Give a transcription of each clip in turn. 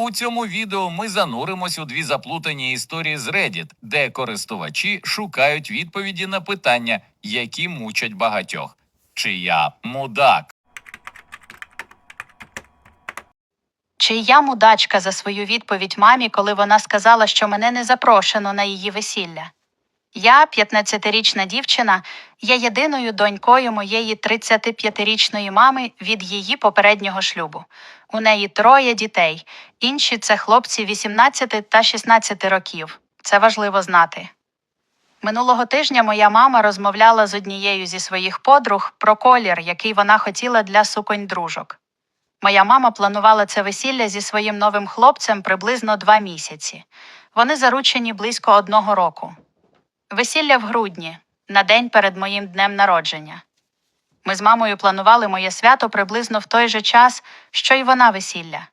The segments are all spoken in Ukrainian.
У цьому відео ми зануримось у дві заплутані історії з Reddit, де користувачі шукають відповіді на питання, які мучать багатьох. Чи я мудак? Чи я мудачка за свою відповідь мамі, коли вона сказала, що мене не запрошено на її весілля? Я, 15-річна дівчина, є єдиною донькою моєї 35-річної мами від її попереднього шлюбу. У неї троє дітей, інші це хлопці 18 та 16 років. Це важливо знати. Минулого тижня моя мама розмовляла з однією зі своїх подруг про колір, який вона хотіла для суконь дружок. Моя мама планувала це весілля зі своїм новим хлопцем приблизно два місяці. Вони заручені близько одного року. Весілля в грудні, на день перед моїм днем народження. Ми з мамою планували моє свято приблизно в той же час, що й вона весілля.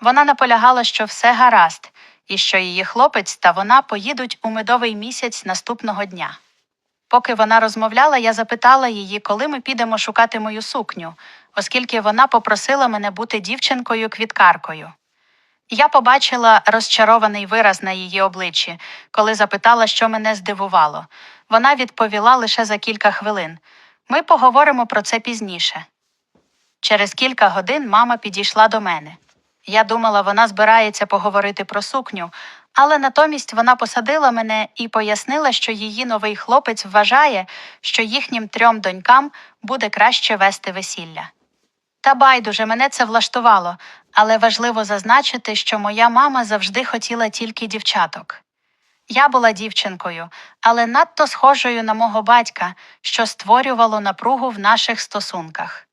Вона наполягала, що все гаразд, і що її хлопець та вона поїдуть у медовий місяць наступного дня. Поки вона розмовляла, я запитала її, коли ми підемо шукати мою сукню, оскільки вона попросила мене бути дівчинкою-квіткаркою. Я побачила розчарований вираз на її обличчі, коли запитала, що мене здивувало. Вона відповіла лише за кілька хвилин. Ми поговоримо про це пізніше. Через кілька годин мама підійшла до мене. Я думала, вона збирається поговорити про сукню, але натомість вона посадила мене і пояснила, що її новий хлопець вважає, що їхнім трьом донькам буде краще вести весілля. Та байдуже мене це влаштувало, але важливо зазначити, що моя мама завжди хотіла тільки дівчаток. Я була дівчинкою, але надто схожою на мого батька, що створювало напругу в наших стосунках.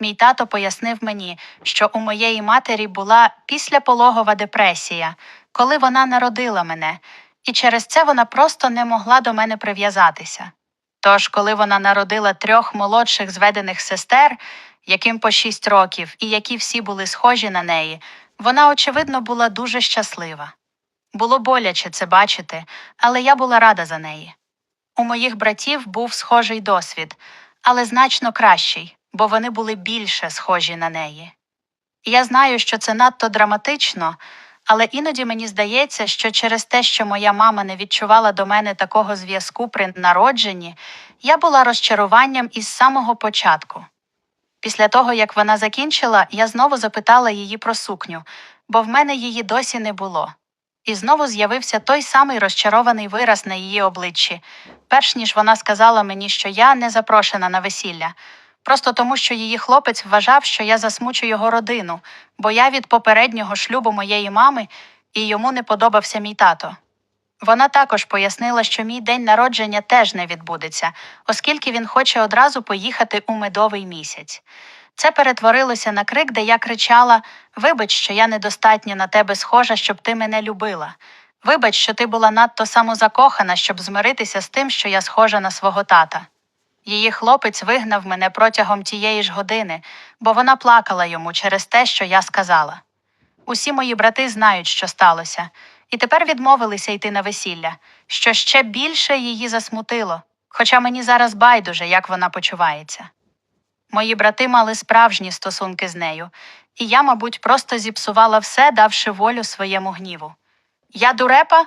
Мій тато пояснив мені, що у моєї матері була післяпологова депресія, коли вона народила мене, і через це вона просто не могла до мене прив'язатися. Тож, коли вона народила трьох молодших зведених сестер, яким по шість років, і які всі були схожі на неї, вона, очевидно, була дуже щаслива. Було боляче це бачити, але я була рада за неї. У моїх братів був схожий досвід, але значно кращий, бо вони були більше схожі на неї. Я знаю, що це надто драматично, але іноді мені здається, що через те, що моя мама не відчувала до мене такого зв'язку при народженні, я була розчаруванням із самого початку. Після того, як вона закінчила, я знову запитала її про сукню, бо в мене її досі не було. І знову з'явився той самий розчарований вираз на її обличчі, перш ніж вона сказала мені, що я не запрошена на весілля, просто тому, що її хлопець вважав, що я засмучу його родину, бо я від попереднього шлюбу моєї мами і йому не подобався мій тато. Вона також пояснила, що мій день народження теж не відбудеться, оскільки він хоче одразу поїхати у медовий місяць. Це перетворилося на крик, де я кричала: Вибач, що я недостатньо на тебе схожа, щоб ти мене любила. Вибач, що ти була надто самозакохана, щоб змиритися з тим, що я схожа на свого тата. Її хлопець вигнав мене протягом тієї ж години, бо вона плакала йому через те, що я сказала. Усі мої брати знають, що сталося, і тепер відмовилися йти на весілля, що ще більше її засмутило, хоча мені зараз байдуже, як вона почувається. Мої брати мали справжні стосунки з нею, і я, мабуть, просто зіпсувала все, давши волю своєму гніву. Я дурепа?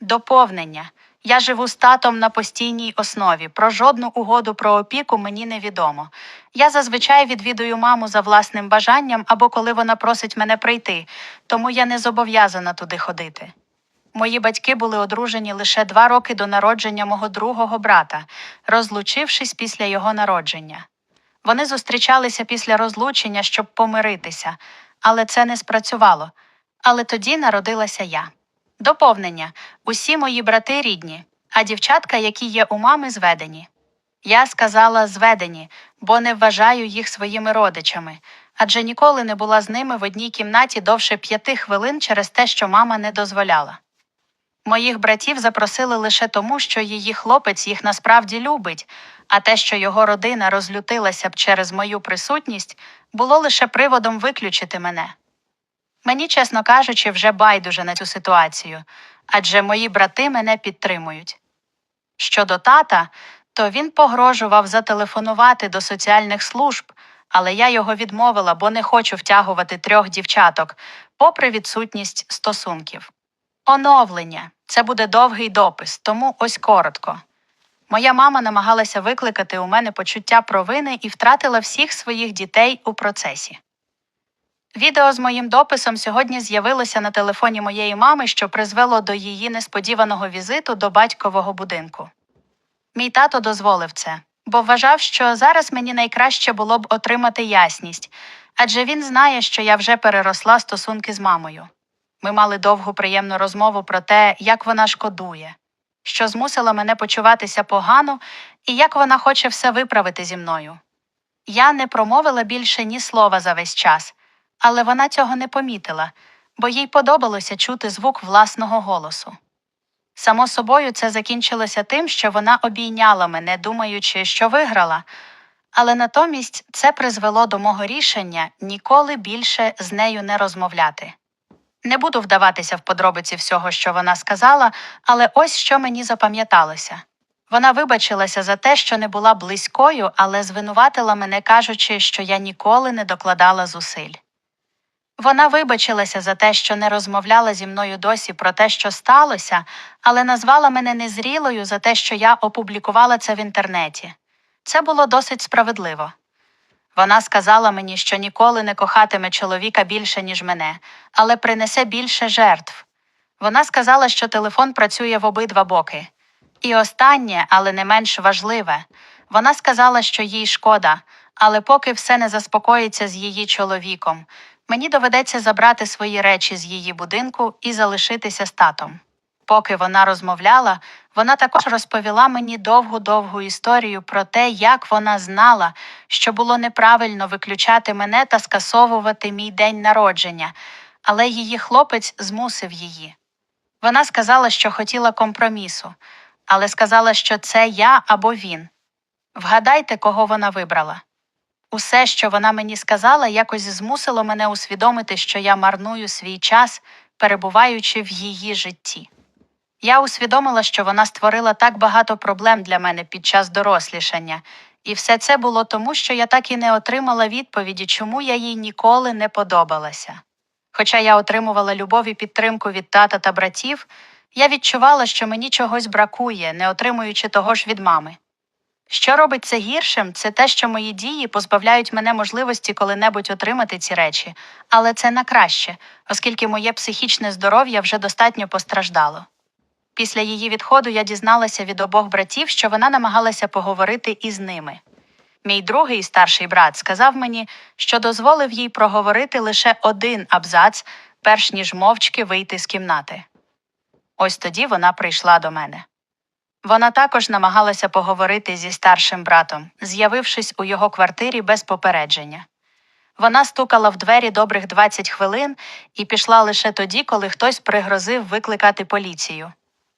Доповнення. Я живу з татом на постійній основі. Про жодну угоду про опіку мені невідомо. Я зазвичай відвідую маму за власним бажанням або коли вона просить мене прийти, тому я не зобов'язана туди ходити. Мої батьки були одружені лише два роки до народження мого другого брата, розлучившись після його народження. Вони зустрічалися після розлучення, щоб помиритися, але це не спрацювало. Але тоді народилася я. Доповнення: усі мої брати рідні, а дівчатка, які є у мами, зведені. Я сказала зведені, бо не вважаю їх своїми родичами, адже ніколи не була з ними в одній кімнаті довше п'яти хвилин через те, що мама не дозволяла. Моїх братів запросили лише тому, що її хлопець їх насправді любить, а те, що його родина розлютилася б через мою присутність, було лише приводом виключити мене. Мені, чесно кажучи, вже байдуже на цю ситуацію, адже мої брати мене підтримують. Щодо тата, то він погрожував зателефонувати до соціальних служб, але я його відмовила, бо не хочу втягувати трьох дівчаток, попри відсутність стосунків. Оновлення це буде довгий допис, тому ось коротко. Моя мама намагалася викликати у мене почуття провини і втратила всіх своїх дітей у процесі. Відео з моїм дописом сьогодні з'явилося на телефоні моєї мами, що призвело до її несподіваного візиту до батькового будинку. Мій тато дозволив це, бо вважав, що зараз мені найкраще було б отримати ясність, адже він знає, що я вже переросла стосунки з мамою. Ми мали довгу приємну розмову про те, як вона шкодує, що змусила мене почуватися погано і як вона хоче все виправити зі мною. Я не промовила більше ні слова за весь час, але вона цього не помітила, бо їй подобалося чути звук власного голосу. Само собою, це закінчилося тим, що вона обійняла мене, думаючи, що виграла, але натомість це призвело до мого рішення ніколи більше з нею не розмовляти. Не буду вдаватися в подробиці всього, що вона сказала, але ось що мені запам'яталося. Вона вибачилася за те, що не була близькою, але звинуватила мене, кажучи, що я ніколи не докладала зусиль. Вона вибачилася за те, що не розмовляла зі мною досі про те, що сталося, але назвала мене незрілою за те, що я опублікувала це в інтернеті. Це було досить справедливо. Вона сказала мені, що ніколи не кохатиме чоловіка більше, ніж мене, але принесе більше жертв. Вона сказала, що телефон працює в обидва боки. І останнє, але не менш важливе, вона сказала, що їй шкода, але поки все не заспокоїться з її чоловіком, мені доведеться забрати свої речі з її будинку і залишитися з татом. Поки вона розмовляла, вона також розповіла мені довгу-довгу історію про те, як вона знала, що було неправильно виключати мене та скасовувати мій день народження, але її хлопець змусив її. Вона сказала, що хотіла компромісу, але сказала, що це я або він. Вгадайте, кого вона вибрала. Усе, що вона мені сказала, якось змусило мене усвідомити, що я марную свій час, перебуваючи в її житті. Я усвідомила, що вона створила так багато проблем для мене під час дорослішання, і все це було тому, що я так і не отримала відповіді, чому я їй ніколи не подобалася. Хоча я отримувала любов і підтримку від тата та братів, я відчувала, що мені чогось бракує, не отримуючи того ж від мами. Що робить це гіршим, це те, що мої дії позбавляють мене можливості коли-небудь отримати ці речі, але це на краще, оскільки моє психічне здоров'я вже достатньо постраждало. Після її відходу я дізналася від обох братів, що вона намагалася поговорити із ними. Мій другий старший брат сказав мені, що дозволив їй проговорити лише один абзац, перш ніж мовчки вийти з кімнати. Ось тоді вона прийшла до мене. Вона також намагалася поговорити зі старшим братом, з'явившись у його квартирі без попередження. Вона стукала в двері добрих 20 хвилин і пішла лише тоді, коли хтось пригрозив викликати поліцію.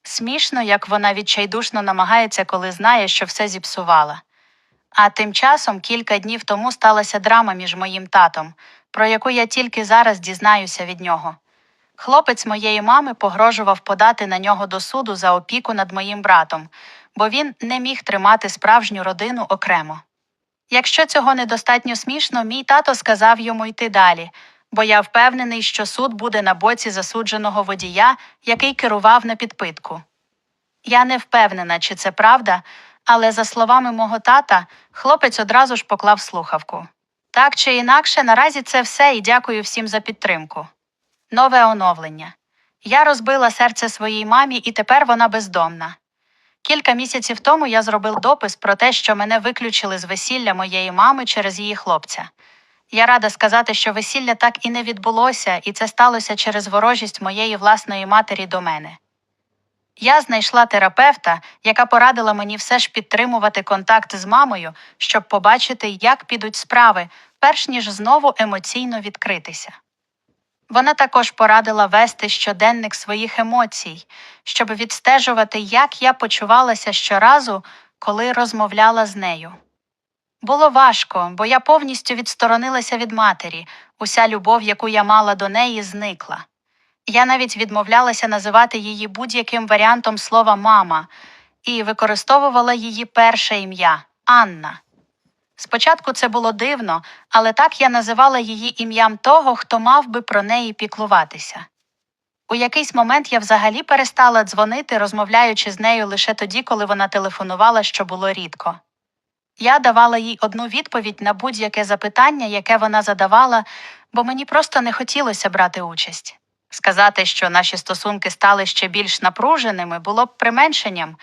Смішно, як вона відчайдушно намагається, коли знає, що все зіпсувала. А тим часом кілька днів тому сталася драма між моїм татом, про яку я тільки зараз дізнаюся від нього. Хлопець моєї мами погрожував подати на нього до суду за опіку над моїм братом, бо він не міг тримати справжню родину окремо. Якщо цього недостатньо смішно, мій тато сказав йому йти далі, бо я впевнений, що суд буде на боці засудженого водія, який керував на підпитку. Я не впевнена, чи це правда, але за словами мого тата, хлопець одразу ж поклав слухавку. Так чи інакше, наразі це все і дякую всім за підтримку. Нове оновлення. Я розбила серце своїй мамі, і тепер вона бездомна. Кілька місяців тому я зробив допис про те, що мене виключили з весілля моєї мами через її хлопця. Я рада сказати, що весілля так і не відбулося, і це сталося через ворожість моєї власної матері до мене. Я знайшла терапевта, яка порадила мені все ж підтримувати контакт з мамою, щоб побачити, як підуть справи, перш ніж знову емоційно відкритися. Вона також порадила вести щоденник своїх емоцій, щоб відстежувати, як я почувалася щоразу, коли розмовляла з нею. Було важко, бо я повністю відсторонилася від матері, уся любов, яку я мала до неї, зникла. Я навіть відмовлялася називати її будь-яким варіантом слова мама і використовувала її перше ім'я Анна. Спочатку це було дивно, але так я називала її ім'ям того, хто мав би про неї піклуватися. У якийсь момент я взагалі перестала дзвонити, розмовляючи з нею лише тоді, коли вона телефонувала, що було рідко. Я давала їй одну відповідь на будь-яке запитання, яке вона задавала, бо мені просто не хотілося брати участь. Сказати, що наші стосунки стали ще більш напруженими, було б применшенням,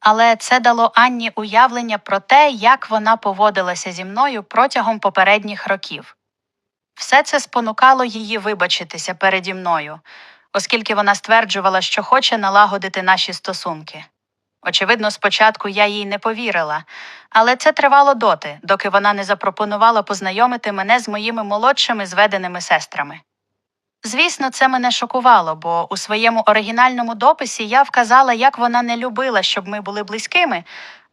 але це дало Анні уявлення про те, як вона поводилася зі мною протягом попередніх років. Все це спонукало її вибачитися переді мною, оскільки вона стверджувала, що хоче налагодити наші стосунки. Очевидно, спочатку я їй не повірила, але це тривало доти, доки вона не запропонувала познайомити мене з моїми молодшими зведеними сестрами. Звісно, це мене шокувало, бо у своєму оригінальному дописі я вказала, як вона не любила, щоб ми були близькими,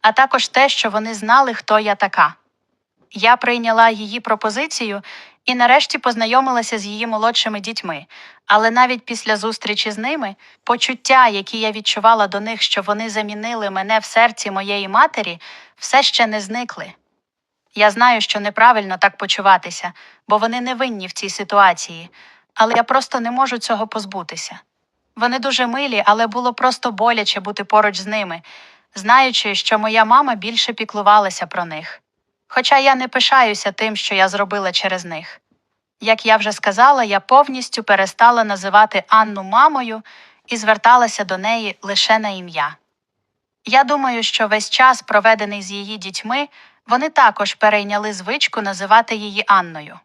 а також те, що вони знали, хто я така. Я прийняла її пропозицію і нарешті познайомилася з її молодшими дітьми, але навіть після зустрічі з ними почуття, які я відчувала до них, що вони замінили мене в серці моєї матері, все ще не зникли. Я знаю, що неправильно так почуватися, бо вони не винні в цій ситуації, але я просто не можу цього позбутися. Вони дуже милі, але було просто боляче бути поруч з ними, знаючи, що моя мама більше піклувалася про них. Хоча я не пишаюся тим, що я зробила через них. Як я вже сказала, я повністю перестала називати Анну мамою і зверталася до неї лише на ім'я. Я думаю, що весь час, проведений з її дітьми, вони також перейняли звичку називати її Анною.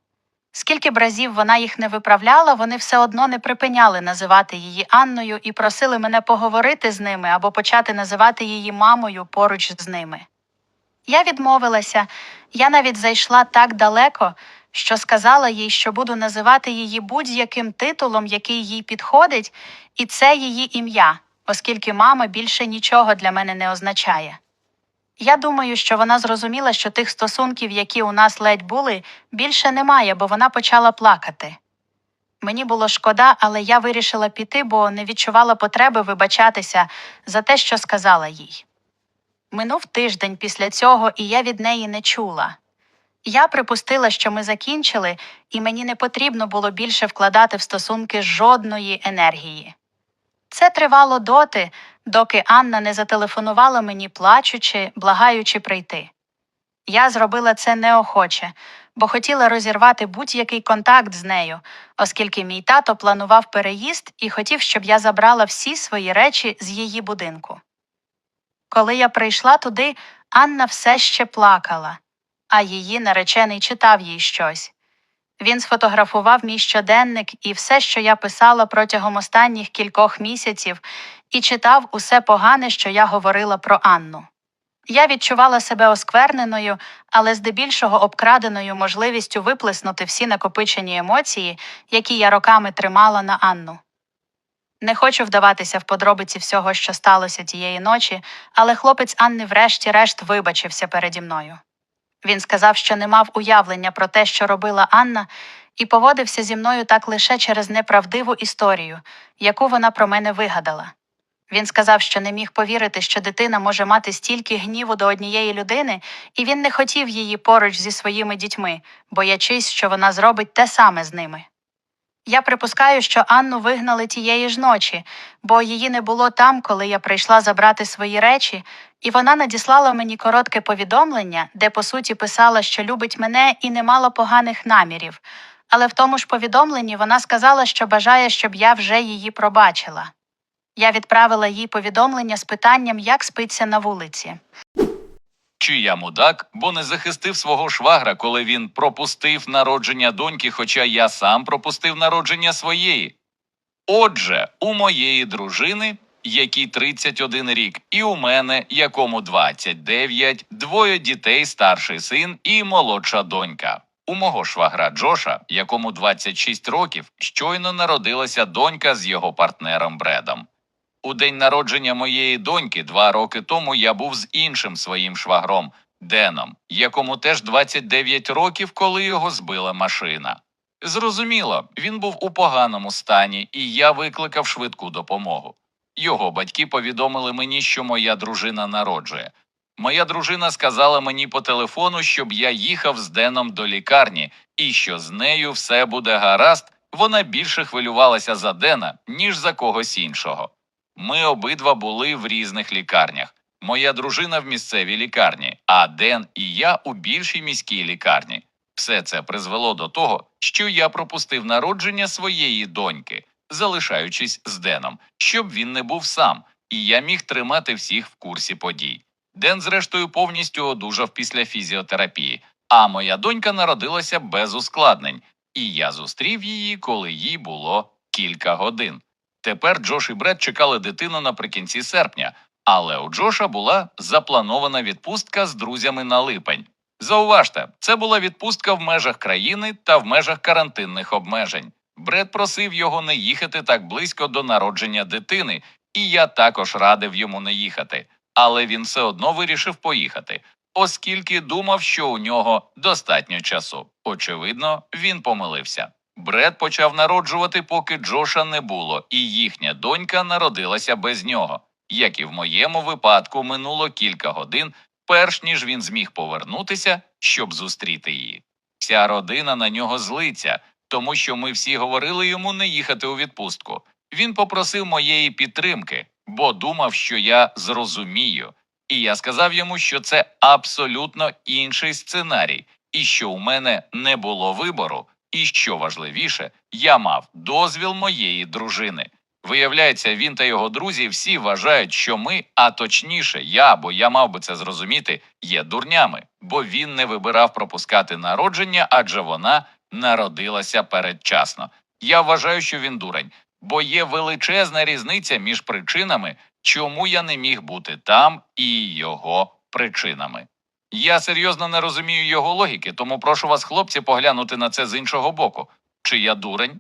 Скільки б разів вона їх не виправляла, вони все одно не припиняли називати її Анною і просили мене поговорити з ними або почати називати її мамою поруч з ними. Я відмовилася, я навіть зайшла так далеко, що сказала їй, що буду називати її будь-яким титулом, який їй підходить, і це її ім'я, оскільки мама більше нічого для мене не означає. Я думаю, що вона зрозуміла, що тих стосунків, які у нас ледь були, більше немає, бо вона почала плакати. Мені було шкода, але я вирішила піти, бо не відчувала потреби вибачатися за те, що сказала їй. Минув тиждень після цього, і я від неї не чула. Я припустила, що ми закінчили, і мені не потрібно було більше вкладати в стосунки жодної енергії. Це тривало доти, доки Анна не зателефонувала мені, плачучи, благаючи прийти. Я зробила це неохоче, бо хотіла розірвати будь-який контакт з нею, оскільки мій тато планував переїзд і хотів, щоб я забрала всі свої речі з її будинку. Коли я прийшла туди, Анна все ще плакала, а її наречений читав їй щось. Він сфотографував мій щоденник і все, що я писала протягом останніх кількох місяців, і читав усе погане, що я говорила про Анну. Я відчувала себе оскверненою, але здебільшого обкраденою можливістю виплеснути всі накопичені емоції, які я роками тримала на Анну. Не хочу вдаватися в подробиці всього, що сталося тієї ночі, але хлопець Анни врешті-решт вибачився переді мною. Він сказав, що не мав уявлення про те, що робила Анна, і поводився зі мною так лише через неправдиву історію, яку вона про мене вигадала. Він сказав, що не міг повірити, що дитина може мати стільки гніву до однієї людини, і він не хотів її поруч зі своїми дітьми, боячись, що вона зробить те саме з ними. Я припускаю, що Анну вигнали тієї ж ночі, бо її не було там, коли я прийшла забрати свої речі, і вона надіслала мені коротке повідомлення, де по суті писала, що любить мене і не мала поганих намірів. Але в тому ж повідомленні вона сказала, що бажає, щоб я вже її пробачила. Я відправила їй повідомлення з питанням, як спиться на вулиці. Чи я мудак, бо не захистив свого швагра, коли він пропустив народження доньки, хоча я сам пропустив народження своєї. Отже, у моєї дружини, якій 31 рік, і у мене, якому 29, двоє дітей, старший син і молодша донька. У мого швагра Джоша, якому 26 років, щойно народилася донька з його партнером Бредом. У день народження моєї доньки два роки тому я був з іншим своїм швагром Деном, якому теж 29 років, коли його збила машина. Зрозуміло, він був у поганому стані, і я викликав швидку допомогу. Його батьки повідомили мені, що моя дружина народжує. Моя дружина сказала мені по телефону, щоб я їхав з Деном до лікарні, і що з нею все буде гаразд. Вона більше хвилювалася за Дена, ніж за когось іншого. Ми обидва були в різних лікарнях. Моя дружина в місцевій лікарні, а Ден і я у більшій міській лікарні. Все це призвело до того, що я пропустив народження своєї доньки, залишаючись з Деном, щоб він не був сам, і я міг тримати всіх в курсі подій. Ден, зрештою, повністю одужав після фізіотерапії, а моя донька народилася без ускладнень, і я зустрів її, коли їй було кілька годин. Тепер Джош і Бред чекали дитину наприкінці серпня, але у Джоша була запланована відпустка з друзями на липень. Зауважте, це була відпустка в межах країни та в межах карантинних обмежень. Бред просив його не їхати так близько до народження дитини, і я також радив йому не їхати. Але він все одно вирішив поїхати, оскільки думав, що у нього достатньо часу. Очевидно, він помилився. Бред почав народжувати, поки Джоша не було, і їхня донька народилася без нього. Як і в моєму випадку, минуло кілька годин, перш ніж він зміг повернутися, щоб зустріти її. Вся родина на нього злиться, тому що ми всі говорили йому не їхати у відпустку. Він попросив моєї підтримки, бо думав, що я зрозумію. І я сказав йому, що це абсолютно інший сценарій, і що у мене не було вибору, і що важливіше, я мав дозвіл моєї дружини. Виявляється, він та його друзі всі вважають, що ми, а точніше, я, бо я мав би це зрозуміти, є дурнями, бо він не вибирав пропускати народження, адже вона народилася передчасно. Я вважаю, що він дурень, бо є величезна різниця між причинами, чому я не міг бути там, і його причинами. Я серйозно не розумію його логіки, тому прошу вас, хлопці, поглянути на це з іншого боку. Чи я дурень?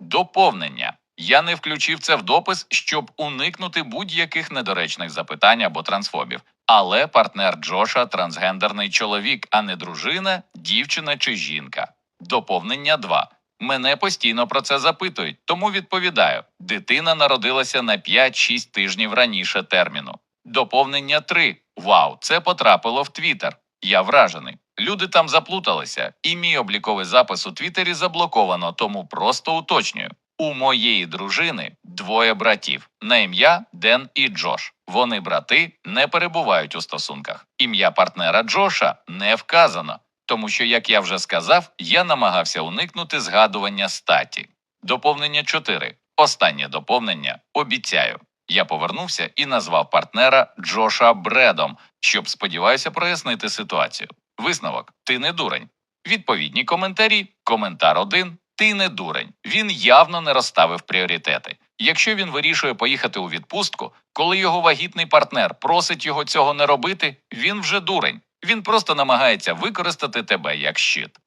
Доповнення. Я не включив це в допис, щоб уникнути будь-яких недоречних запитань або трансфобів. Але партнер Джоша трансгендерний чоловік, а не дружина, дівчина чи жінка. Доповнення 2. Мене постійно про це запитують, тому відповідаю: дитина народилася на 5-6 тижнів раніше терміну. Доповнення 3. Вау, це потрапило в Твіттер. Я вражений. Люди там заплуталися, і мій обліковий запис у Твіттері заблоковано, тому просто уточнюю. У моєї дружини двоє братів на ім'я Ден і Джош. Вони брати не перебувають у стосунках. Ім'я партнера Джоша не вказано, тому що, як я вже сказав, я намагався уникнути згадування статі. Доповнення 4. Останнє доповнення. Обіцяю. Я повернувся і назвав партнера Джоша Бредом, щоб сподіваюся прояснити ситуацію. Висновок: ти не дурень. Відповідні коментарі. Коментар 1. Ти не дурень. Він явно не розставив пріоритети. Якщо він вирішує поїхати у відпустку, коли його вагітний партнер просить його цього не робити, він вже дурень. Він просто намагається використати тебе як щит.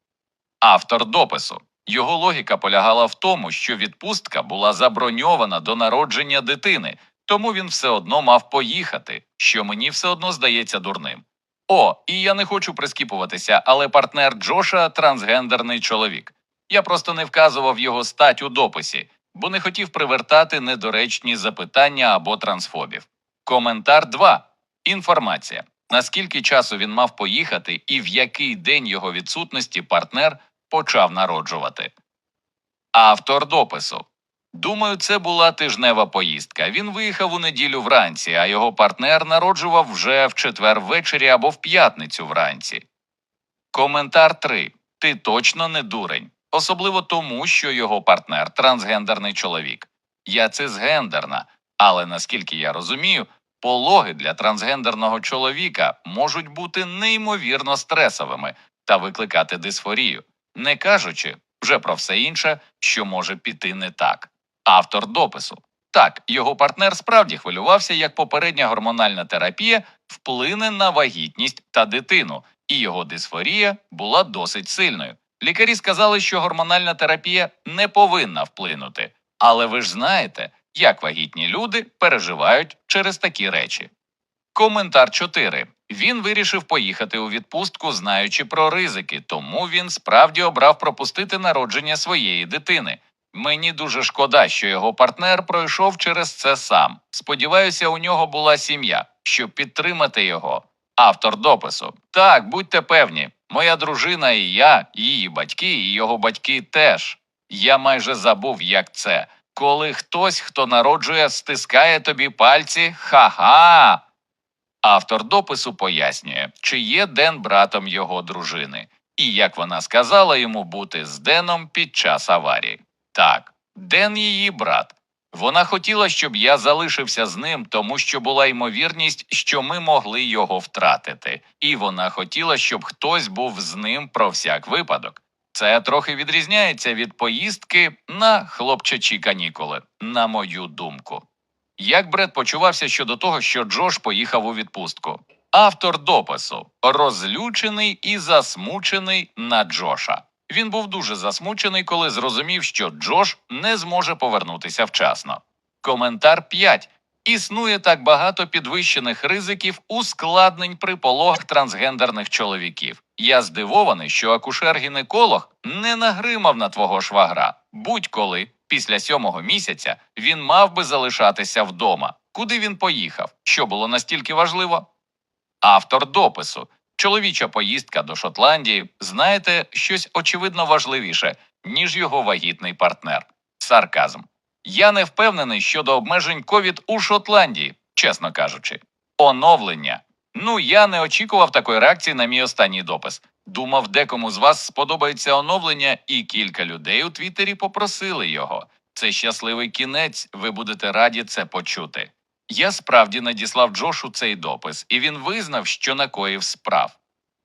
Автор допису. Його логіка полягала в тому, що відпустка була заброньована до народження дитини, тому він все одно мав поїхати, що мені все одно здається дурним. О, і я не хочу прискіпуватися, але партнер Джоша трансгендерний чоловік. Я просто не вказував його стать у дописі, бо не хотів привертати недоречні запитання або трансфобів. Коментар 2. Інформація. Наскільки часу він мав поїхати і в який день його відсутності партнер почав народжувати. Автор допису. Думаю, це була тижнева поїздка. Він виїхав у неділю вранці, а його партнер народжував вже в четвер ввечері або в п'ятницю вранці. Коментар 3. Ти точно не дурень. Особливо тому, що його партнер трансгендерний чоловік. Я цисгендерна, але наскільки я розумію, пологи для трансгендерного чоловіка можуть бути неймовірно стресовими та викликати дисфорію, не кажучи вже про все інше, що може піти не так. Автор допису. Так, його партнер справді хвилювався, як попередня гормональна терапія вплине на вагітність та дитину, і його дисфорія була досить сильною. Лікарі сказали, що гормональна терапія не повинна вплинути. Але ви ж знаєте, як вагітні люди переживають через такі речі. Коментар 4. Він вирішив поїхати у відпустку, знаючи про ризики, тому він справді обрав пропустити народження своєї дитини. Мені дуже шкода, що його партнер пройшов через це сам. Сподіваюся, у нього була сім'я, щоб підтримати його. Автор допису. Так, будьте певні, моя дружина і я, її батьки, і його батьки теж. Я майже забув, як це. Коли хтось, хто народжує, стискає тобі пальці, ха-ха. Автор допису пояснює, чи є Ден братом його дружини, і як вона сказала йому бути з Деном під час аварії. Так, Ден її брат. Вона хотіла, щоб я залишився з ним, тому що була ймовірність, що ми могли його втратити, і вона хотіла, щоб хтось був з ним про всяк випадок. Це трохи відрізняється від поїздки на хлопчачі канікули, на мою думку. Як Бред почувався щодо того, що Джош поїхав у відпустку? Автор допису розлючений і засмучений на Джоша. Він був дуже засмучений, коли зрозумів, що Джош не зможе повернутися вчасно. Коментар 5. Існує так багато підвищених ризиків ускладнень при пологах трансгендерних чоловіків. Я здивований, що акушер-гінеколог не нагримав на твого швагра. Будь-коли, після сьомого місяця, він мав би залишатися вдома. Куди він поїхав? Що було настільки важливо? Автор допису. Чоловіча поїздка до Шотландії, знаєте, щось очевидно важливіше, ніж його вагітний партнер. Сарказм. Я не впевнений щодо обмежень ковід у Шотландії, чесно кажучи. Оновлення. Ну, я не очікував такої реакції на мій останній допис. Думав, декому з вас сподобається оновлення, і кілька людей у Твіттері попросили його. Це щасливий кінець, ви будете раді це почути. Я справді надіслав Джошу цей допис, і він визнав, що накоїв справ.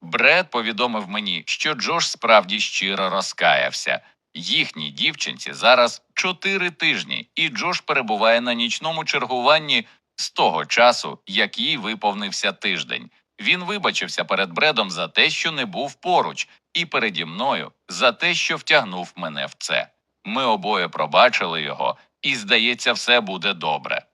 Бред повідомив мені, що Джош справді щиро розкаявся. Їхній дівчинці зараз чотири тижні, і Джош перебуває на нічному чергуванні з того часу, як їй виповнився тиждень. Він вибачився перед Бредом за те, що не був поруч, і переді мною за те, що втягнув мене в це. Ми обоє пробачили його, і, здається, все буде добре.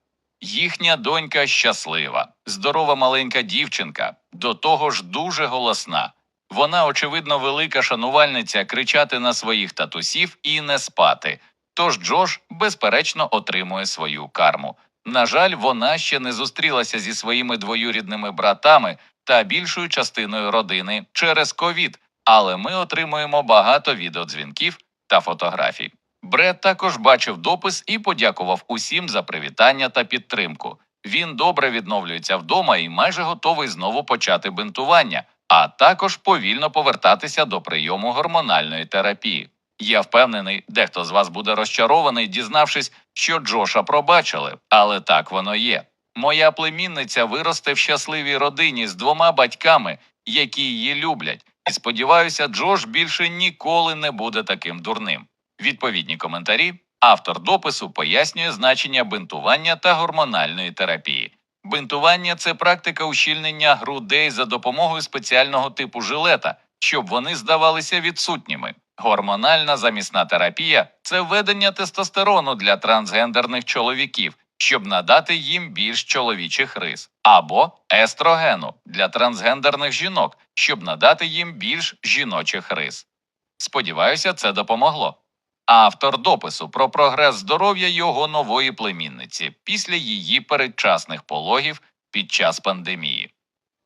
Їхня донька щаслива, здорова маленька дівчинка, до того ж дуже голосна. Вона, очевидно, велика шанувальниця кричати на своїх татусів і не спати. Тож Джош, безперечно, отримує свою карму. На жаль, вона ще не зустрілася зі своїми двоюрідними братами та більшою частиною родини через ковід, але ми отримуємо багато відеодзвінків та фотографій. Бред також бачив допис і подякував усім за привітання та підтримку. Він добре відновлюється вдома і майже готовий знову почати бинтування, а також повільно повертатися до прийому гормональної терапії. Я впевнений, дехто з вас буде розчарований, дізнавшись, що Джоша пробачили, але так воно є. Моя племінниця виросте в щасливій родині з двома батьками, які її люблять, і сподіваюся, Джош більше ніколи не буде таким дурним. Відповідні коментарі. Автор допису пояснює значення бинтування та гормональної терапії. Бинтування це практика ущільнення грудей за допомогою спеціального типу жилета, щоб вони здавалися відсутніми. Гормональна замісна терапія це введення тестостерону для трансгендерних чоловіків, щоб надати їм більш чоловічих рис, або естрогену для трансгендерних жінок, щоб надати їм більш жіночих рис. Сподіваюся, це допомогло. Автор допису про прогрес здоров'я його нової племінниці після її передчасних пологів під час пандемії.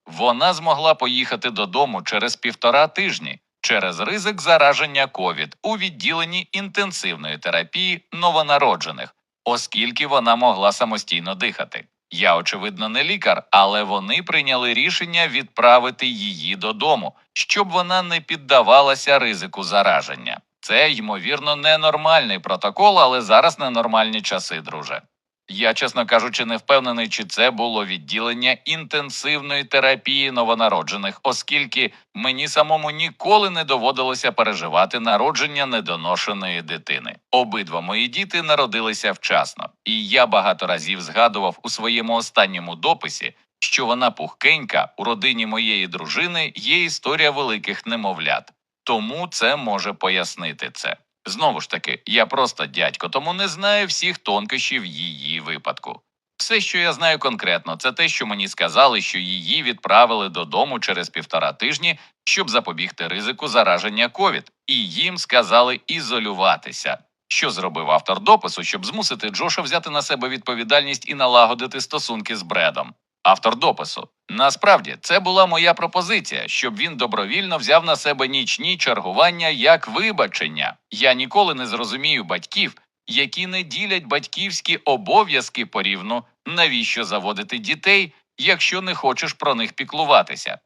Вона змогла поїхати додому через півтора тижні через ризик зараження ковід у відділенні інтенсивної терапії новонароджених, оскільки вона могла самостійно дихати. Я, очевидно, не лікар, але вони прийняли рішення відправити її додому, щоб вона не піддавалася ризику зараження. Це, ймовірно, ненормальний протокол, але зараз ненормальні часи, друже. Я, чесно кажучи, не впевнений, чи це було відділення інтенсивної терапії новонароджених, оскільки мені самому ніколи не доводилося переживати народження недоношеної дитини. Обидва мої діти народилися вчасно, і я багато разів згадував у своєму останньому дописі, що вона пухкенька у родині моєї дружини є історія великих немовлят. Тому це може пояснити це. Знову ж таки, я просто дядько, тому не знаю всіх тонкощів її випадку. Все, що я знаю конкретно, це те, що мені сказали, що її відправили додому через півтора тижні, щоб запобігти ризику зараження ковід, і їм сказали ізолюватися. Що зробив автор допису, щоб змусити Джоша взяти на себе відповідальність і налагодити стосунки з Бредом? Автор допису. Насправді, це була моя пропозиція, щоб він добровільно взяв на себе нічні чергування як вибачення. Я ніколи не зрозумію батьків, які не ділять батьківські обов'язки порівну, навіщо заводити дітей, якщо не хочеш про них піклуватися.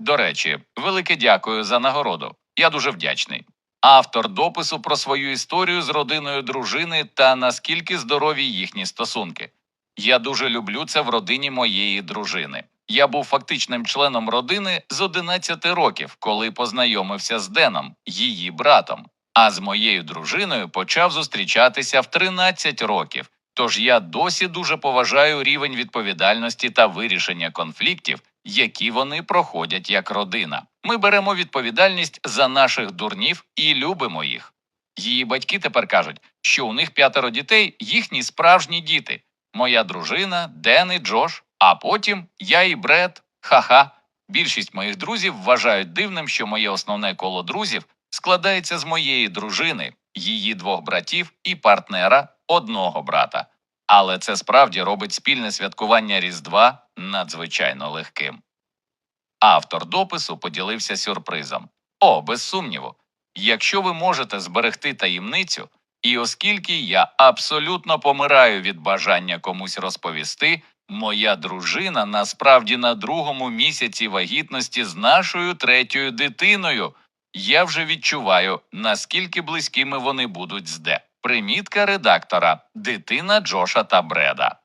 До речі, велике дякую за нагороду. Я дуже вдячний. Автор допису про свою історію з родиною дружини та наскільки здорові їхні стосунки. Я дуже люблю це в родині моєї дружини. Я був фактичним членом родини з 11 років, коли познайомився з Деном, її братом. А з моєю дружиною почав зустрічатися в 13 років. Тож я досі дуже поважаю рівень відповідальності та вирішення конфліктів, які вони проходять як родина. Ми беремо відповідальність за наших дурнів і любимо їх. Її батьки тепер кажуть, що у них п'ятеро дітей, їхні справжні діти. Моя дружина, Ден і Джош, а потім я і Бред. Ха-ха. Більшість моїх друзів вважають дивним, що моє основне коло друзів складається з моєї дружини, її двох братів і партнера одного брата. Але це справді робить спільне святкування Різдва надзвичайно легким. Автор допису поділився сюрпризом. О, без сумніву. Якщо ви можете зберегти таємницю, і оскільки я абсолютно помираю від бажання комусь розповісти, моя дружина насправді на другому місяці вагітності з нашою третьою дитиною, я вже відчуваю, наскільки близькими вони будуть з Де. Примітка редактора дитина Джоша та Бреда.